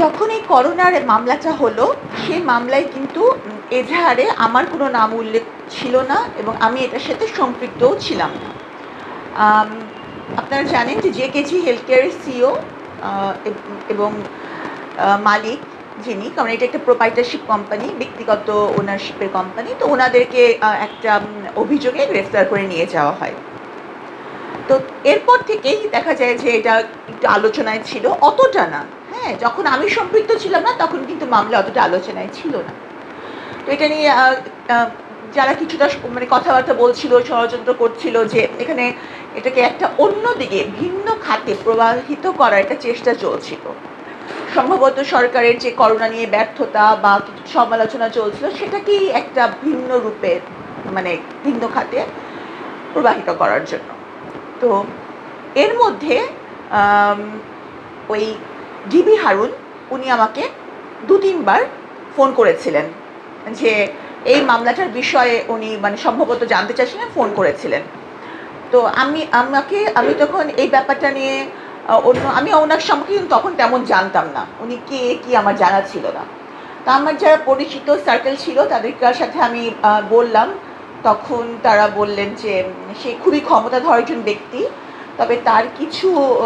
যখন এই করোনার মামলাটা হলো, সেই মামলায় কিন্তু এজাহারে আমার কোনো নাম উল্লেখ ছিল না এবং আমি এটার সাথে সম্পৃক্তও ছিলাম না। আপনারা জানেন যে জে কেজি হেলথ কেয়ারের সিও এবং মালিক যিনি, কারণ এটা একটা প্রোপাইটারশিপ কোম্পানি ব্যক্তিগত ওনারশিপের কোম্পানি তো ওনাদেরকে একটা অভিযোগে গ্রেফতার করে নিয়ে যাওয়া হয়। তো এরপর থেকেই দেখা যায় যে এটা একটু আলোচনায় ছিল, অতটা না। হ্যাঁ যখন আমি সম্পৃক্ত ছিলাম না, তখন কিন্তু মামলা অতটা আলোচনায় ছিল না। তো এটা নিয়ে যারা কিছুটা মানে কথাবার্তা বলছিল, ষড়যন্ত্র করছিল যে এখানে এটাকে একটা অন্য দিকে, ভিন্ন খাতে প্রবাহিত করার একটা চেষ্টা চলছিল। সম্ভবত সরকারের যে করোনা নিয়ে ব্যর্থতা বা সমালোচনা চলছিল, সেটাকেই একটা ভিন্ন রূপে মানে ভিন্ন খাতে প্রবাহিত করার জন্য। তো এর মধ্যে ওই ডিবি হারুন, উনি আমাকে দু তিনবার ফোন করেছিলেন যে এই মামলাটার বিষয়ে উনি মানে সম্ভবত জানতে চাইছিলেন, ফোন করেছিলেন। তো আমি, আমাকে, আমি তখন এই ব্যাপারটা নিয়ে অন্য, আমি ওনার সম্পর্কে কিন্তু তখন তেমন জানতাম না, উনি কে, কি আমার জানা ছিল না। তা আমার যারা পরিচিত সার্কেল ছিল তাদের সাথে আমি বললাম তখন তারা বললেন যে, সে খুবই ক্ষমতাধর একজন ব্যক্তি, তবে তার কিছু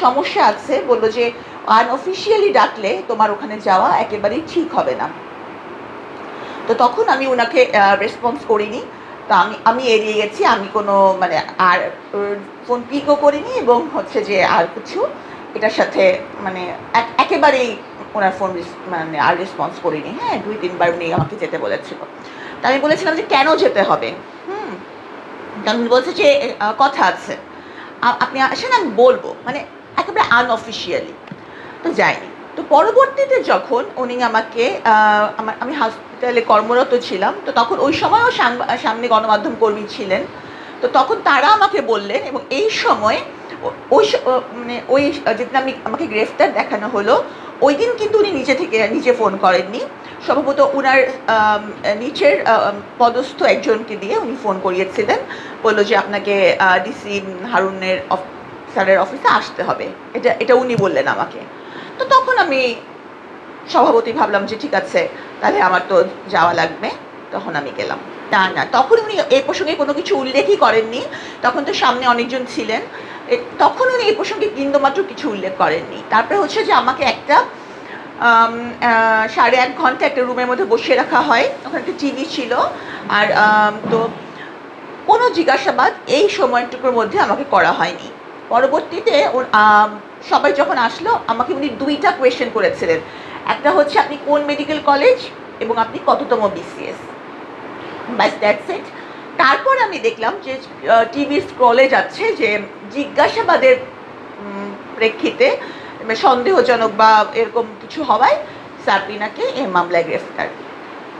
সমস্যা আছে। বলল যে আনঅফিসিয়ালি ডাকলে তোমার ওখানে যাওয়া একেবারেই ঠিক হবে না। তো তখন আমি ওনাকে রেসপন্স করিনি। তো আমি আমি এড়িয়ে গেছি। আমি কোনো মানে আর ফোন পিকও করিনি এবং হচ্ছে যে আর কিছু এটার সাথে মানে এক- একেবারেই ওনার ফোন মানে আর রেসপন্স করিনি। হ্যাঁ দুই, তিনবার উনি আমাকে যেতে বলেছিল। তা আমি বলেছিলাম যে কেন যেতে হবে? হুম। কারণ বলছে যে কথা আছে। আপনি আসেন, আমি বলব। মানে একেবারে আনঅফিসিয়ালি তো যাইনি। তো পরবর্তীতে যখন উনি আমাকে আমার আমি হসপিটালে কর্মরত ছিলাম, তো তখন ওই সময়ও সামনে গণমাধ্যম কর্মী ছিলেন। তো তখন তারা আমাকে বললেন এবং এই সময় ওই মানে ওই যেদিন আমি, আমাকে গ্রেফতার দেখানো হলো ওই দিন কিন্তু উনি নিজে থেকে, নিজে ফোন করেননি। সম্ভবত ওনার নিচের পদস্থ একজনকে দিয়ে উনি ফোন করিয়েছিলেন। বলল যে আপনাকে ডিসি হারুনের স্যারের অফিসে আসতে হবে। এটা এটা উনি বললেন আমাকে। তো তখন আমি স্বভাবতই ভাবলাম যে ঠিক আছে, তাহলে আমার তো যাওয়া লাগবে। তখন আমি গেলাম। না না, তখন উনি এই প্রসঙ্গে কোনো কিছু উল্লেখই করেননি। তখন তো সামনে অনেকজন ছিলেন। তখন উনি এই প্রসঙ্গে বিন্দুমাত্র কিছু উল্লেখ করেননি। তারপরে হচ্ছে যে আমাকে একটা সাড়ে এক ঘণ্টা একটা রুমের মধ্যে বসিয়ে রাখা হয়। ওখানে একটা টিভি ছিল। আর তো কোনো জিজ্ঞাসাবাদ এই সময়টুকুর মধ্যে আমাকে করা হয়নি। পরবর্তীতে সবাই যখন আসলো, আমাকে উনি দুইটা কোয়েশ্চেন করেছিলেন। একটা হচ্ছে, আপনি কোন মেডিকেল কলেজ এবং আপনি কততম বিসিএস ব্যাস দ্যাটস ইট তারপর আমি দেখলাম যে টিভি স্ক্রলে যাচ্ছে যে, জিজ্ঞাসাবাদের প্রেক্ষিতে মানে সন্দেহজনক বা এরকম কিছু হওয়ায় সাবরিনাকে এই মামলায় গ্রেফতার।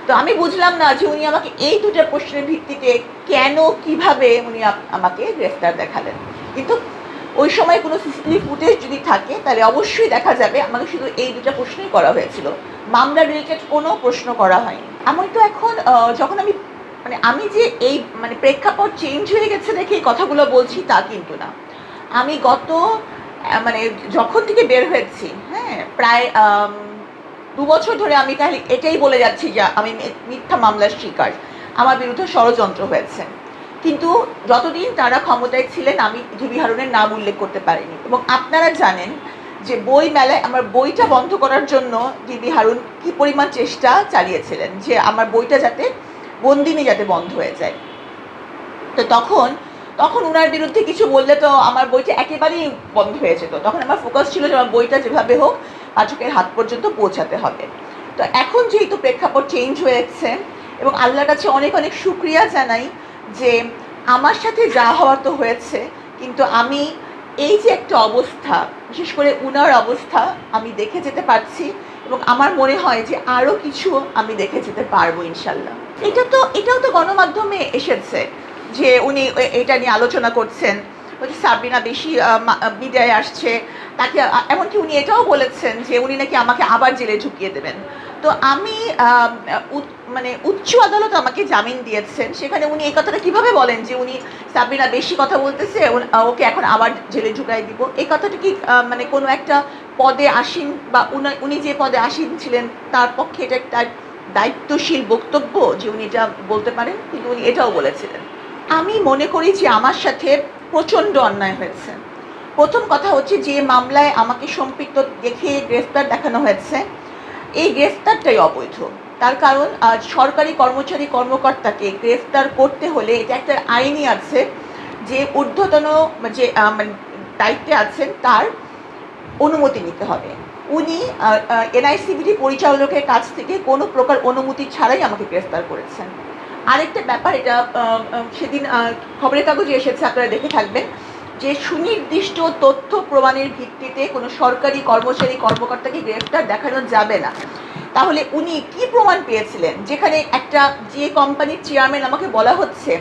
তো আমি বুঝলাম না যে উনি আমাকে এই দুটো প্রশ্নের ভিত্তিতে কেন, কীভাবে উনি আমাকে গ্রেফতার দেখালেন। কিন্তু ওই সময় কোনো সিসিটিভি ফুটেজ যদি থাকে, তাহলে অবশ্যই দেখা যাবে আমাকে শুধু এই দুটা প্রশ্নই করা হয়েছিল। মামলা রিলেটেড কোনো প্রশ্ন করা হয়নি। আমি তো এখন যখন আমি মানে আমি যে এই মানে প্রেক্ষাপট চেঞ্জ হয়ে গেছে দেখে এই কথাগুলো বলছি তা কিন্তু না। আমি গত মানে যখন থেকে বের হয়েছি হ্যাঁ প্রায় দু বছর ধরে আমি তাহলে এটাই বলে যাচ্ছি যে আমি মিথ্যা মামলার শিকার। আমার বিরুদ্ধে ষড়যন্ত্র হয়েছে। কিন্তু যতদিন তারা ক্ষমতায় ছিলেন, আমি জিবি নাম উল্লেখ করতে পারিনি। এবং আপনারা জানেন যে বই মেলায় আমার বইটা বন্ধ করার জন্য জিবি হারুন কি পরিমাণ চেষ্টা চালিয়েছিলেন যে আমার বইটা যাতে বন্দিনী যাতে বন্ধ হয়ে যায়। তো তখন তখন ওনার বিরুদ্ধে কিছু বললে তো আমার বইটা একেবারেই বন্ধ হয়ে যেত। তখন আমার ফোকাস ছিল যে আমার বইটা যেভাবে হোক পাঠকের হাত পর্যন্ত পৌঁছাতে হবে। তো এখন যেহেতু প্রেক্ষাপট চেঞ্জ হয়েছে এবং আল্লাহর কাছে অনেক অনেক শুক্রিয়া জানাই যে আমার সাথে যা হওয়ার তো হয়েছে, কিন্তু আমি এই যে একটা অবস্থা, বিশেষ করে উনার অবস্থা, আমি দেখে যেতে পারছি এবং আমার মনে হয় যে আরও কিছু আমি দেখে যেতে পারব ইনশাল্লাহ। এটা তো, এটাও তো গণমাধ্যমে এসেছে যে উনি এটা নিয়ে আলোচনা করছেন। বলছে সাবরিনা বেশি বিদায় আসছে। তাকে এমনকি উনি এটাও বলেছেন যে উনি নাকি আমাকে আবার জেলে ঢুকিয়ে দেবেন। তো আমি মানে উচ্চ আদালত আমাকে জামিন দিয়েছেন। সেখানে উনি এই কথাটা কীভাবে বলেন যে উনি সাবিনা বেশি কথা বলতেছে ওকে এখন আবার জেলে ঢুকাই দিব? এই কথাটা কি মানে কোনো একটা পদে আসীন বা উনি যে পদে আসীন ছিলেন, তার পক্ষে এটা একটা দায়িত্বশীল বক্তব্য যে উনি এটা বলতে পারেন, কিন্তু উনি এটাও বলেছিলেন। আমি মনে করি যে আমার সাথে প্রচণ্ড অন্যায় হয়েছে। প্রথম কথা হচ্ছে যে মামলায় আমাকে সম্পৃক্ত দেখে গ্রেফতার দেখানো হয়েছে। এই গ্রেফতারটাই অবৈধ। তার কারণ সরকারি কর্মচারী কর্মকর্তাকে গ্রেফতার করতে হলে এটা একটা আইনই আছে যে ঊর্ধ্বতন যে মানে দায়িত্বে আছেন, তার অনুমতি নিতে হবে। উনি এনআইসিবিডি পরিচালকের কাছ থেকে কোনো প্রকার অনুমতি ছাড়াই আমাকে গ্রেফতার করেছেন। আরেকটা ব্যাপার, এটা সেদিন খবরের কাগজে এসেছে, আপনারা দেখে থাকবেন, যে সুনির্দিষ্ট তথ্য প্রমাণের ভিত্তিতে কোনো সরকারি কর্মচারী, কর্মকর্তাকে গ্রেফতার দেখানো যাবে না। তাহলে উনি কি প্রমাণ পেয়েছিলেন? যেখানে একটা যে কোম্পানির চেয়ারম্যান আমাকে বলা হচ্ছে,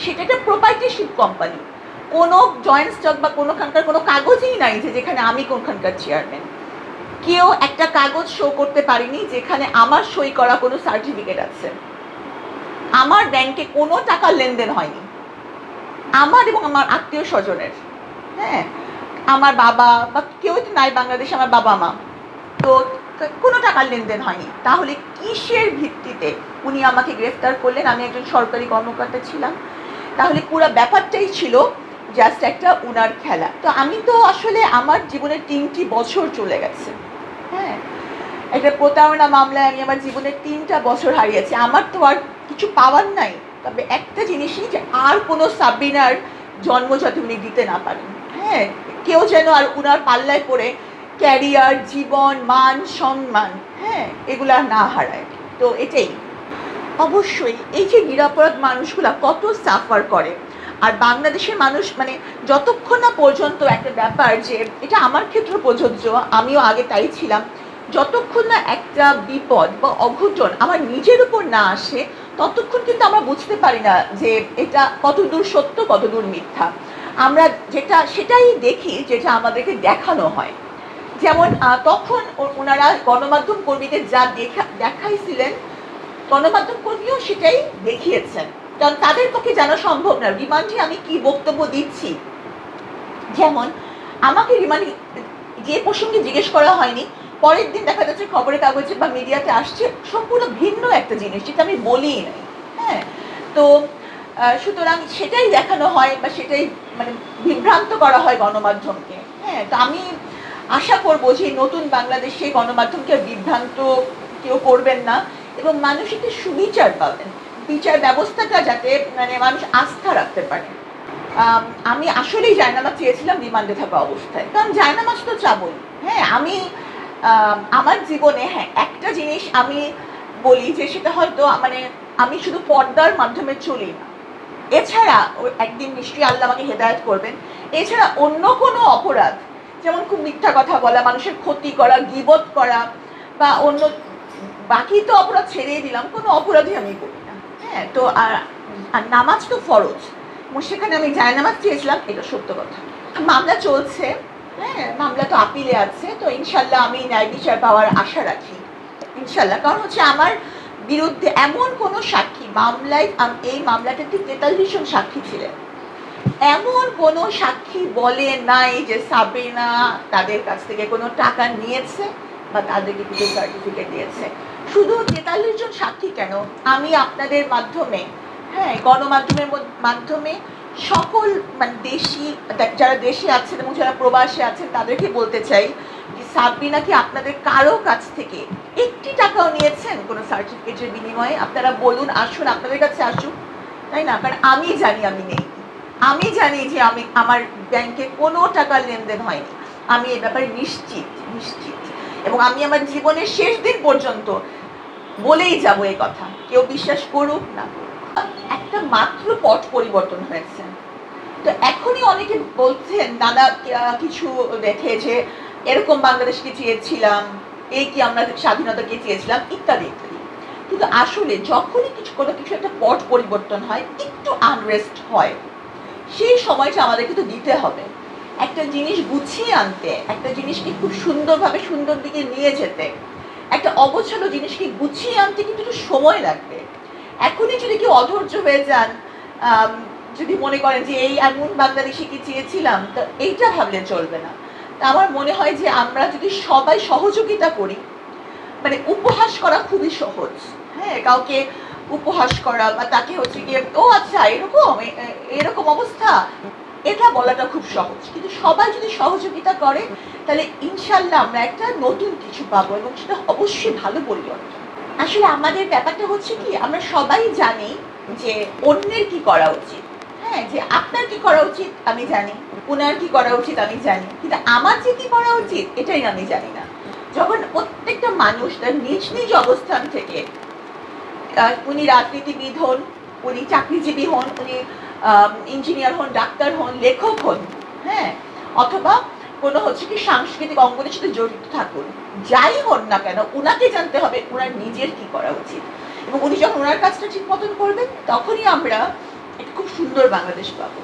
সেটা একটা প্রোপাইটারশিপ কোম্পানি কোনো জয়েন্ট স্টক বা কোনোখানকার কোনো কাগজই নাই যে যেখানে আমি কোনখানকার চেয়ারম্যান। কেউ একটা কাগজ শো করতে পারিনি যেখানে আমার সই করা কোনো সার্টিফিকেট আছে। আমার ব্যাংকে কোনো টাকার লেনদেন হয়নি। আমার এবং আমার আত্মীয় স্বজনের। হ্যাঁ আমার বাবা বা কেউ তো নাই বাংলাদেশে, আমার বাবা মা। তো কোনো টাকার লেনদেন হয়নি। তাহলে কিসের ভিত্তিতে উনি আমাকে গ্রেফতার করলেন? আমি একজন সরকারি কর্মকর্তা ছিলাম। তাহলে পুরো ব্যাপারটাই ছিল জাস্ট একটা উনার খেলা। তো আমি তো আসলে আমার জীবনের তিনটি বছর চলে গেছে। হ্যাঁ একটা প্রতারণা মামলায় আমি আমার জীবনের তিনটা বছর হারিয়েছি। আমার তো আর কিছু পাওয়ার নাই। তবে একটা জিনিসই যে আর কোনো সাবিনার জন্ম যাতে উনি দিতে না পারেন। হ্যাঁ কেউ যেন আর উনার পাল্লায় পড়ে ক্যারিয়ার, জীবন, মান, সম্মান হ্যাঁ এগুলা না হারায়। তো এটাই। অবশ্যই এই যে নিরাপরাধ মানুষগুলা কত সাফার করে। আর বাংলাদেশের মানুষ মানে যতক্ষণ না পর্যন্ত একটা ব্যাপার যে এটা আমার ক্ষেত্রে প্রযোজ্য আমিও আগে তাই ছিলাম, যতক্ষণ না একটা বিপদ বা অঘটন আমার নিজের উপর না আসে, ততক্ষণ কিন্তু আমরা বুঝতে পারি না যে এটা কতদূর সত্য, কতদূর মিথ্যা। আমরা যেটা, সেটাই দেখি যেটা আমাদেরকে দেখানো হয়। যেমন তখন ওনারা গণমাধ্যম কর্মীদের যা দেখা, দেখাইছিলেন, গণমাধ্যম কর্মীও সেটাই দেখিয়েছেন। কারণ তাদের পক্ষে জানা সম্ভব না। রিমান্ডে আমি কি বক্তব্য দিচ্ছি? যেমন, আমাকে রিমান্ড যে প্রসঙ্গে জিজ্ঞেস করা হয়নি, পরের দিন দেখা যাচ্ছে খবরের কাগজে বা মিডিয়াতে আসছে সম্পূর্ণ ভিন্ন একটা জিনিস, যেটা আমি বলিই নাই। হ্যাঁ? তো সুতরাং সেটাই দেখানো হয় বা সেটাই মানে বিভ্রান্ত করা হয় গণমাধ্যমকে। হ্যাঁ? তো আমি আশা করব যে নতুন বাংলাদেশে গণমাধ্যমকে বিভ্রান্ত কেউ করবেন না এবং মানুষ একটি সুবিচার পাবেন। বিচার ব্যবস্থাটা যাতে মানে মানুষ আস্থা রাখতে পারে। আমি আসলেই জায়নামাজ চেয়েছিলাম রিমান্ডে থাকা অবস্থায়। কারণ জায়নামাজ তো চাবই হ্যাঁ আমি আমার জীবনে হ্যাঁ একটা জিনিস আমি বলি যে সেটা হয়তো মানে আমি শুধু পর্দার মাধ্যমে চলি না। এছাড়া একদিন নিশ্চয়ই আল্লাহ আমাকে হেদায়ত করবেন। এছাড়া অন্য কোনো অপরাধ, যেমন খুব মিথ্যা কথা বলা, মানুষের ক্ষতি করা, গিবত করা, বা অন্য, বাকি তো অপরাধ ছেড়েই দিলাম, কোনো অপরাধই আমি করি হ্যাঁ তো আর আর নামাজ তো ফরজ। সেখানে আমি জায় নামাজ চেয়েছিলাম, এটা সত্য কথা। মামলা চলছে হ্যাঁ মামলা তো আপিলে আছে, তো ইনশাল্লাহ আমি ন্যায় বিচার পাওয়ার আশা রাখি, ইনশাল্লাহ। কারণ হচ্ছে আমার বিরুদ্ধে এমন কোনো সাক্ষী, মামলায় এই মামলাটাতে তেতাল্লিশ জন সাক্ষী ছিলেন। এমন কোনো সাক্ষী বলে নাই যে সাবিনা তাদের কাছ থেকে কোনো টাকা নিয়েছে বা তাদেরকে কিছু সার্টিফিকেট দিয়েছে। শুধু তেতাল্লিশ জন সাক্ষী কেন? আমি আপনাদের মাধ্যমে হ্যাঁ গণমাধ্যমের মাধ্যমে সকল মানে দেশি যারা দেশে আছেন এবং যারা প্রবাসে আছেন, তাদেরকে বলতে চাই যে সাবরিনা কি আপনাদের কারও কাছ থেকে একটি টাকাও নিয়েছেন কোনো সার্টিফিকেটের বিনিময়ে? আপনারা বলুন, আসুন, আপনাদের কাছে আসুন তাই না? কারণ আমি জানি আমি নেই। আমি জানি যে আমি, আমার ব্যাংকে কোনো টাকার লেনদেন হয়নি। আমি এ ব্যাপারে নিশ্চিত নিশ্চিত। এবং আমি আমার জীবনের শেষ দিন পর্যন্ত বলেই যাব এই কথা। কেউ বিশ্বাস করুক না। একটা মাত্র পট পরিবর্তন হয়েছে। তো এখনই অনেকে বলছেন নানা কিছু দেখে যে এরকম বাংলাদেশকে চেয়েছিলাম? এই কি আমরা স্বাধীনতাকে চেয়েছিলাম? ইত্যাদি ইত্যাদি। কিন্তু আসলে যখনই কিছু, কোনো কিছু একটা পট পরিবর্তন হয়, একটু আনরেস্ট হয়। সেই সময়টা আমাদেরকে তো দিতে হবে। একটা জিনিস গুছিয়ে আনতে, একটা জিনিসকে খুব সুন্দরভাবে সুন্দর দিকে নিয়ে যেতে একটা অগোছালো জিনিসকে গুছিয়ে আনতে কিন্তু একটু সময় লাগবে। এখনই যদি কেউ অধৈর্য হয়ে যান যদি মনে করেন যে এই এমন বাংলাদেশিকে চেয়েছিলাম, তো এইটা ভাবলে চলবে না। তা আমার মনে হয় যে আমরা যদি সবাই সহযোগিতা করি মানে উপহাস করা খুবই সহজ। হ্যাঁ কাউকে উপহাস করা বা তাকে হচ্ছে গিয়ে, ও আচ্ছা এরকম এরকম অবস্থা এটা বলাটা খুব সহজ। কিন্তু সবাই যদি সহযোগিতা করে, তাহলে ইনশাল্লাহ আমরা একটা নতুন কিছু পাবো এবং সেটা অবশ্যই ভালো পরিবর্তন। আসলে আমাদের ব্যাপারটা হচ্ছে কি, আমরা সবাই জানি যে অন্যের কি করা উচিত। হ্যাঁ যে আপনার কি করা উচিত, আমি জানি। ওনার কি করা উচিত, আমি জানি। কিন্তু আমার যে কি করা উচিত, এটাই আমি জানি না। যখন প্রত্যেকটা মানুষ তার নিজ নিজ অবস্থান থেকে উনি রাজনীতিবিদ হন, উনি চাকরিজীবী হন, উনি ইঞ্জিনিয়ার হন ডাক্তার হন, লেখক হন হ্যাঁ? অথবা কোনো হচ্ছে কি সাংস্কৃতিক অঙ্গনের সাথে জড়িত থাকুন, যাই হন না কেন ওনাকে জানতে হবে ওনার নিজের কি করা উচিত। এবং উনি যখন ওনার কাজটা ঠিক মতন করবেন, তখনই আমরা একটা খুব সুন্দর বাংলাদেশ পাবো।